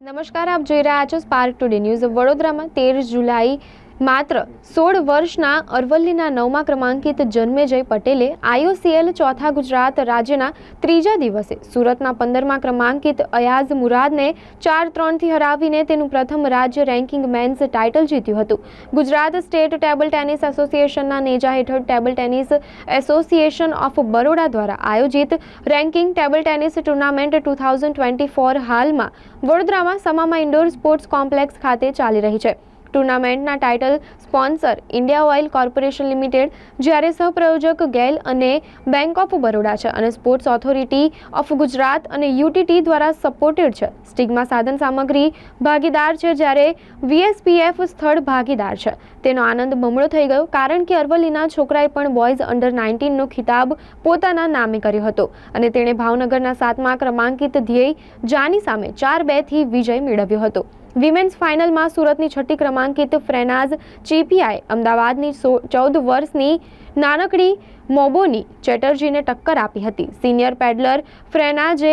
નમસ્કાર આપ જોઈ રહ્યા છો સ્પાર્ક ટુડે ન્યૂઝ વડોદરામાં તેર જુલાઈ માત્ર સોળ વર્ષના અરવલ્લીના નવમા ક્રમાંકિત જન્મેજય પટેલે આઈઓસીએલ ચોથા ગુજરાત રાજ્યના ત્રીજા દિવસે સુરતના પંદરમા ક્રમાંકિત અયાઝ મુરાદને ચાર ત્રણથી હરાવીને તેનું પ્રથમ રાજ્ય રેન્કિંગ મેન્સ ટાઇટલ જીત્યું હતું. ગુજરાત સ્ટેટ ટેબલ ટેનિસ એસોસિએશનના નેજા હેઠળ table tennis association of Baroda દ્વારા આયોજિત ranking table tennis tournament two thousand twenty four હાલમાં વડોદરામાં સમામાં ઇન્ડોર સ્પોર્ટ્સ કોમ્પ્લેક્સ ખાતે ચાલી રહી છે. ટુર્નામેન્ટના title sponsor India oil corporation limited, જ્યારે સહપ્રયોજક ગેલ અને બેંક ઓફ બરોડા છે અને સ્પોર્ટ્સ ઓથોરિટી ઓફ ગુજરાત અને યુટીટી દ્વારા સપોર્ટેડ છે. સ્ટિગમાં સાધન સામગ્રી ભાગીદાર છે જ્યારે વીએસપીએફ સ્થળ ભાગીદાર છે. તેનો આનંદ બમણો થઈ ગયો કારણ કે અરવલ્લીના છોકરાએ પણ બોયઝ અંડર નાઇન્ટીનનો ખિતાબ પોતાના નામે કર્યો હતો અને તેણે ભાવનગરના સાતમા ક્રમાંકિત ધ્યેય જાની સામે ચાર બેથી વિજય મેળવ્યો હતો. વિમેન્સ ફાઇનલમાં સુરતની છઠ્ઠી ક્રમાંકિત ફ્રેનાઝ ચીપીઆઈ અમદાવાદની ચૌદ વર્ષની નાનકડી મોબોની ચેટર્જીને ટક્કર આપી હતી. સિનિયર પેડલર ફ્રેનાઝે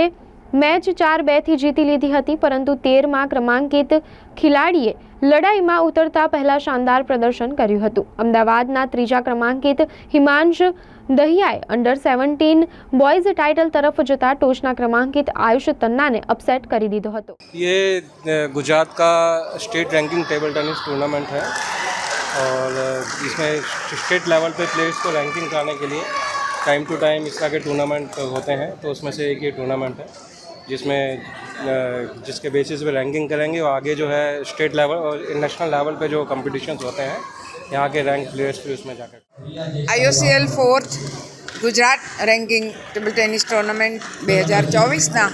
મેચ ચાર બેથી જીતી લીધી હતી પરંતુ તેરમાં ક્રમાંકિત ખેલાડીએ લડાઈમાં ઉતરતા પહેલા શાનદાર પ્રદર્શન કર્યું હતું અમદાવાદના ત્રીજા ક્રમાંકિત Himansh દહિયાએ under seventeen boys title તરફ જતા ટોચના ક્રમાંકિત આયુષ તન્નાને અપસેટ કરી દીધો હતો ये अ, गुजरात का state ranking table tennis tournament है और अ, इसमें स्टेट लेवल पे प्लेयर्स को रैंकिंग कराने के लिए टाइम टू टाइम इस तरह के टूर्नामेंट होते हैं तो उसमें से एक ये टूर्नामेंट है जिसमें अ, जिसके बेसिस पे रैंकिंग करेंगे और आगे जो है स्टेट लेवल और नेशनल लेवल पे जो कॉम्पिटिशन्स होते हैं यहाँ के रैंक प्लेयर्स भी उसमें जाकर IOCL fourth Gujarat ranking table tennis tournament બે હજાર ચોવીસના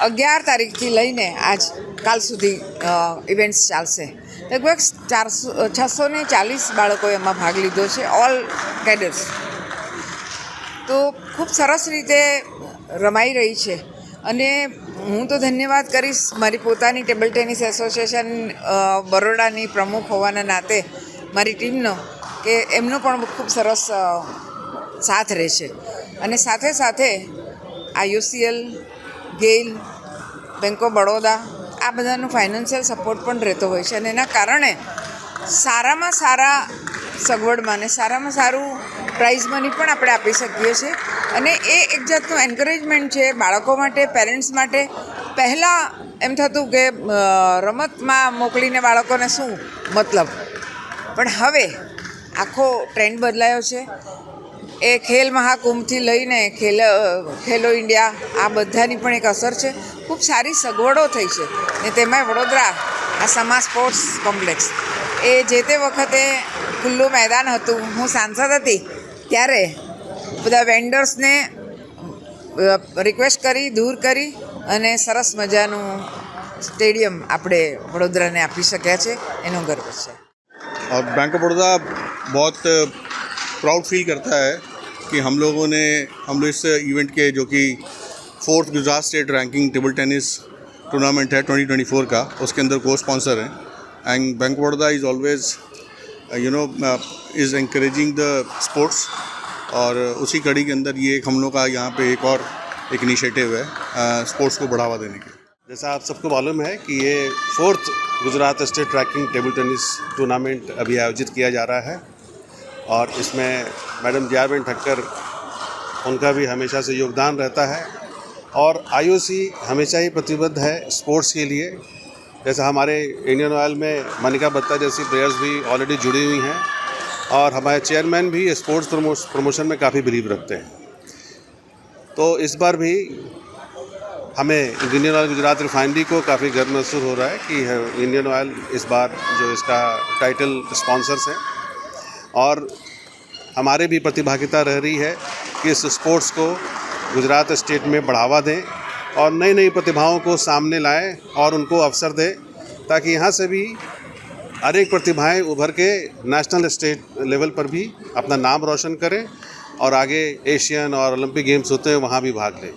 અગિયાર તારીખથી લઈને આજ કાલ સુધી ઇવેન્ટ્સ ચાલશે લગભગ ચારસો છસો ને ચાલીસ બાળકોએ એમાં ભાગ લીધો છે ઓલ કેડર્સ તો ખૂબ સરસ રીતે રમાઈ રહી છે અને હું તો ધન્યવાદ કરીશ મારી પોતાની ટેબલ ટેનિસ એસોસિએશન બરોડાની પ્રમુખ હોવાના નાતે મારી ટીમનો, કે એમનો પણ ખૂબ સરસ સાથ રહેશે. અને સાથે સાથે આ UCL, GAIL, bank of Baroda આ બધાનો ફાઇનાન્શિયલ સપોર્ટ પણ રહેતો હોય છે. અને એના કારણે સારામાં સારા સગવડમાં ને સારામાં સારું પ્રાઇઝ મની પણ આપણે આપી શકીએ છીએ. અને એ એક જાતનું એન્કરેજમેન્ટ છે બાળકો માટે પેરેન્ટ્સ માટે. પહેલાં એમ થતું કે રમતમાં મોકલીને બાળકોને શું મતલબ? પણ હવે આખો ટ્રેન્ડ બદલાયો છે. એ ખેલ મહાકુંભથી લઈને ખેલ ખેલો ઇન્ડિયા, આ બધાની પણ એક અસર છે. ખૂબ સારી સગવડો થઈ છે. ને તેમાંય વડોદરા, આ સમા સ્પોર્ટ્સ કોમ્પ્લેક્સ. એ જે તે વખતે ખુલ્લું મેદાન હતું, હું સાંસદ હતી, ત્યારે બધા વેન્ડર્સને રિક્વેસ્ટ કરી દૂર કરી અને સરસ મજાનું સ્ટેડિયમ આપણે વડોદરાને આપી શક્યા છે એનો ગર્વ છે और बैंक ऑफ बड़ौदा बहुत प्राउड फील करता है कि हम लोगों ने हम लोग इस इवेंट के जो कि fourth Gujarat state ranking table tennis tournament है 2024 का उसके अंदर को स्पॉन्सर हैं and bank of Baroda is always you know is encouraging the sports और उसी कड़ी के अंदर ये एक हम लोग का यहाँ पे एक और एक इनिशिएटिव है स्पोर्ट्स को बढ़ावा देने के जैसा आप सबको मालूम है कि ये fourth Gujarat state tracking table tennis tournament अभी आयोजित किया जा रहा है और इसमें मैडम जियाबेन ठक्कर, उनका भी हमेशा से योगदान रहता है और आईओसी हमेशा ही प्रतिबद्ध है स्पोर्ट्स के लिए। जैसा हमारे इंडियन ऑयल में मनिका बत्ता जैसी प्लेयर्स भी ऑलरेडी जुड़ी हुई हैं। और हमारे चेयरमैन भी स्पोर्ट्स प्रमोशन में काफ़ी बिलीव रखते हैं। तो इस बार भी हमें इंडियन ऑयल गुजरात रिफाइनरी को काफ़ी गर्व महसूस हो रहा है कि इंडियन ऑयल इस बार जो इसका टाइटल स्पॉन्सर्स हैं और हमारे भी प्रतिभागिता रह रही है कि इस स्पोर्ट्स को गुजरात स्टेट में बढ़ावा दें और नई नई प्रतिभाओं को सामने लाएँ और उनको अवसर दें ताकि यहाँ से भी हर एक प्रतिभाएं उभर के नेशनल स्टेट लेवल पर भी अपना नाम रोशन करें और आगे एशियन और ओलंपिक गेम्स होते हैं वहाँ भी भाग लें